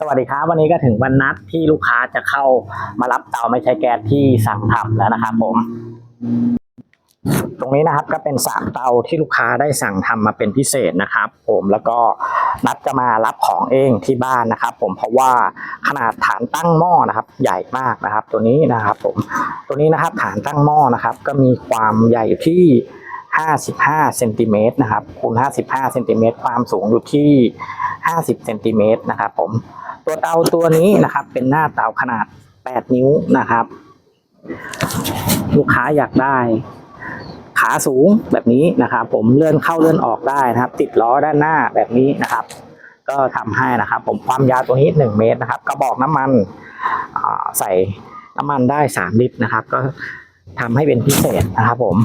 สวัสดีครับวันนี้ก็ถึงวันนัดที่ลูกค้าจะเข้ามารับเตาไม่ใช้แก๊สที่สั่งทำแล้วนะครับผมตรงนี้นะครับก็เป็นสามเตาที่ลูกค้าได้สั่งทำมาเป็นพิเศษนะครับ ผมแล้วก็นัดจะมารับของเองที่บ้านนะครับ ผมเพราะว่าขนาดฐานตั้งหม้อนะครับ ใหญ่มากนะครับ ตัวนี้นะครับ ผมตัวนี้นะครับฐานตั้งหม้อนะครับ ก็มีความใหญ่ที่ 55เซนติเมตรนะครับคูณ55เซนติเมตรความสูงอยู่ที่ 50เซนติเมตรนะครับ ผม ตัวเตาตัวนี้นะครับ เป็นหน้าเตาขนาด 8 นิ้วนะครับ ลูกค้าอยากได้ ขาสูงแบบนี้นะครับ ผมเลื่อนเข้าเลื่อนออกได้นะครับ ติดล้อด้านหน้าแบบนี้นะครับ ก็ทำให้นะครับ ผมความยาวตัวนี้ 1 เมตรนะครับ กระบอกน้ำมันใส่น้ำมันได้ 3 ลิตรนะครับ ก็ทำให้เป็นพิเศษนะครับ ผม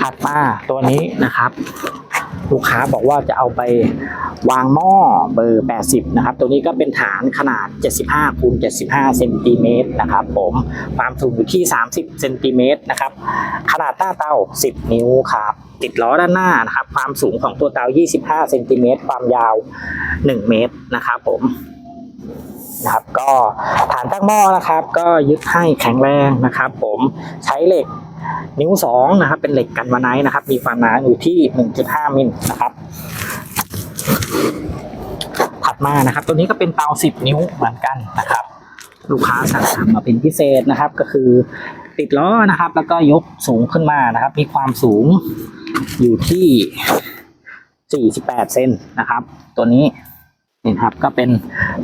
ถัดมาตัวนี้นะครับ ลูกค้าบอกว่าจะเอาไปวางหม้อเบอร์ 80 นะครับ ตัวนี้ก็เป็นฐานขนาด 75คูณ75เซนติเมตรนะครับผม ความสูงอยู่ที่ 30เซนติเมตรนะครับ ขนาดหน้าเตา 10 นิ้วครับ ติดล้อด้านหน้านะครับ ความสูงของตัวเตา 25เซนติเมตร ความยาว 1 เมตรนะครับผมนะครับก็ฐานตั้งหม้อนะครับ ก็ยึดให้แข็งแรงนะครับ ผมใช้เหล็ก นิ้วสองนะครับเป็นเหล็กกันวาไนท์นะครับ มีความหนาอยู่ที่ 1.5 มิลนะครับ ถัดมานะครับ ตัวนี้ก็เป็นเตา 10 นิ้วเหมือนกันนะครับ ลูกค้าสั่งทำมาเป็นพิเศษนะครับ ก็คือติดล้อนะครับ แล้วก็ยกสูงขึ้นมานะครับ มีความสูงอยู่ที่ 48 เซนนะครับ ตัวนี้ นี่ครับก็เป็น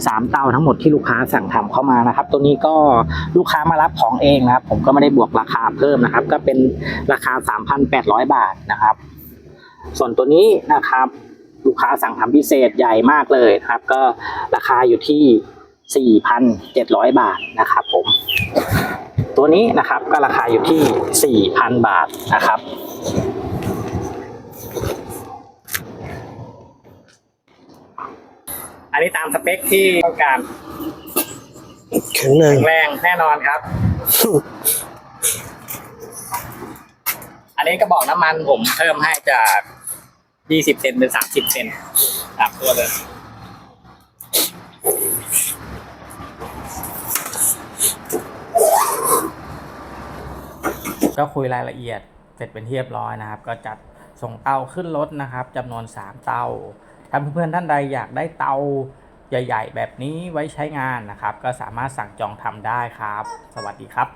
สามเตาทั้งหมดที่ลูกค้าสั่งทำเข้ามานะครับ ตัวนี้ก็ลูกค้ามารับของเองนะครับ ผมก็ไม่ได้บวกราคาเพิ่มนะครับ ก็เป็นราคา 3,800 บาทนะครับ ส่วนตัวนี้นะครับ ลูกค้าสั่งทำพิเศษใหญ่มากเลยครับ ก็ราคาอยู่ที่ 4,700 บาทนะครับ ผม ตัวนี้นะครับก็ราคาอยู่ที่ 4,000 บาทนะครับ นนี้ตามสเปคที่ต้องการแข็งแรงแข็งแรงแน่นอนครับ อันนี้กระบอกน้ำมันผมเพิ่มให้จาก20เซนเป็น30เซนสามตัวเลยก็คุยรายละเอียดเสร็จเป็นที่เรียบร้อยนะครับ ก็จัดส่งเตาขึ้นรถนะครับจำนวน 3 เตา ถ้าเพื่อนๆท่านใดอยากได้เตาใหญ่ ๆ แบบนี้ไว้ใช้งานนะครับ ก็สามารถสั่งจองทำได้ครับ สวัสดีครับ